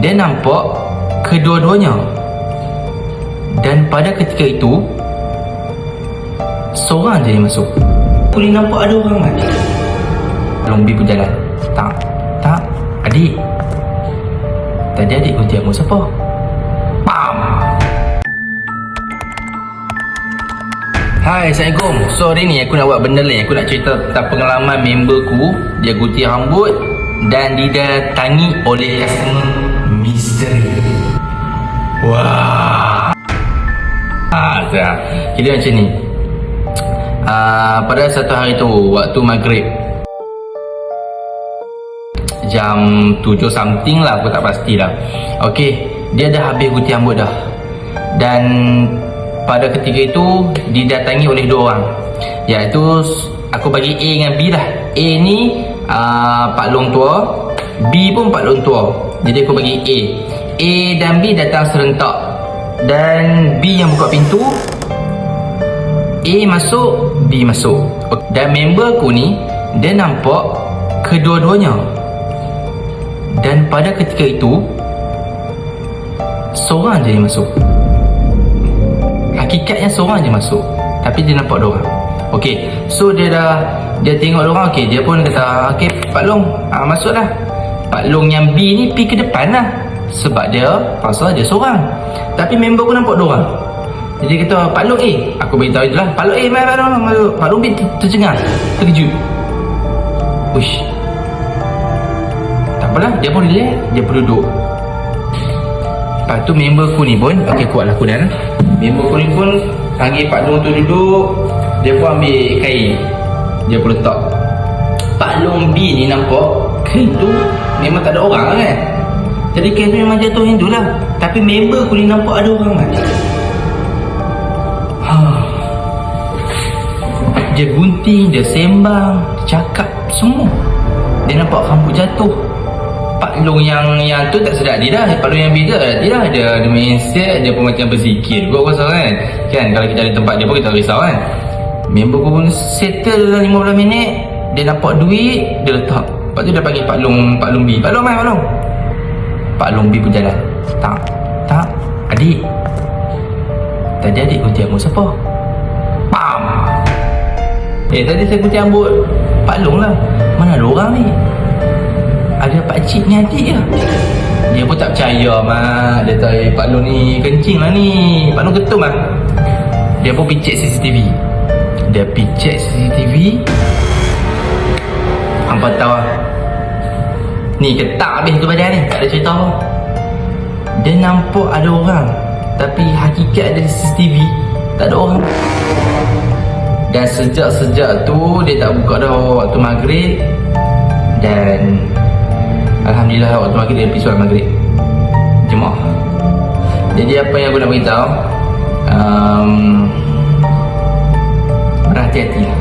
dia nampak kedua-duanya. Dan pada ketika itu, seorang je yang masuk. Boleh nampak ada orang mati. Lombi pun jalan. Tak, tak, adik. Tadi adik kunci kamu siapa? Pam! Hai, Assalamualaikum. So, hari ni aku nak buat benda lain. Aku nak cerita tentang pengalaman memberku. Dia gunting rambut dan didatangi oleh customer misteri. Wah. Ah, dah. Kira macam ni. Ah, pada satu hari tu, waktu maghrib. Jam 7 something lah, aku tak pasti lah. Okey, dia dah habis gunting rambut dah. Dan pada ketika itu didatangi oleh dua orang iaitu aku bagi A dengan B lah A ni uh, Pak Long tua B pun Pak Long tua jadi aku bagi A. A dan B datang serentak dan B yang buka pintu. A masuk B masuk. Dan member aku ni dia nampak kedua-duanya. Dan pada ketika itu seorang je yang masuk. Hakikatnya seorang je masuk tapi dia nampak dua okey so dia dah dia tengok dua orang okey dia pun kata okey Pak Long ah, masuk dah Pak Long yang B ni pergi ke depan lah. Sebab dia pasal dia seorang. Tapi member pun nampak dua orang. Jadi kata Pak Long eh. Aku beritahu je lah. Pak Long eh mai Pak Long. Pak Long ter- tercengang. Terkejut. Uish. Tak apalah dia pun relax. Dia pun duduk. Lepas tu member aku ni pun Okay kuatlah aku dan. Member aku ni pun Panggil Pak Long tu duduk. Dia pun ambil kain. Dia pun letak. Pak Long B ni nampak Kain tu Memang tak ada orang kan? Jadi tu memang jatuh tu lah. Tapi member aku ni nampak ada orang mati ha. Dia gunting Dia sembang Dia cakap Semua. Dia nampak rambut jatuh. Pak Long yang yang tu tak sedar dia dah. Pak Long yang beza dia dah. Dia, dia main set dia pun macam berzikir. Juga pasal kan? Kan kalau kita ada tempat dia pun kita risau kan? Member aku pun settle dalam 15 minit. Dia nampak duit dia letak lepas tu dia panggil Pak Long Pak Long B Pak Long mai Pak Long Pak Long B pun jalan tak tak adik tadi adik kunci rambut siapa pam eh tadi saya kunci rambut Pak Long lah mana ada orang ni ada Pak Cik ni adik ke? Dia pun tak percaya mak. Dia tahu Pak Long ni kencing lah ni. Pak Long ketum lah. Dia pun check CCTV. Dia check CCTV. Hampa tahu lah. Ni ketak habis tu badan ni. Tak ada cerita apa. Dia nampak ada orang. Tapi hakikat ada di CCTV. Tak ada orang. Dan sejak-sejak tu dia tak buka dah waktu maghrib. Dan Alhamdulillah waktu maghrib dia pergi maghrib Jemaah Jadi apa yang aku nak beritahu um, Berhati-hati lah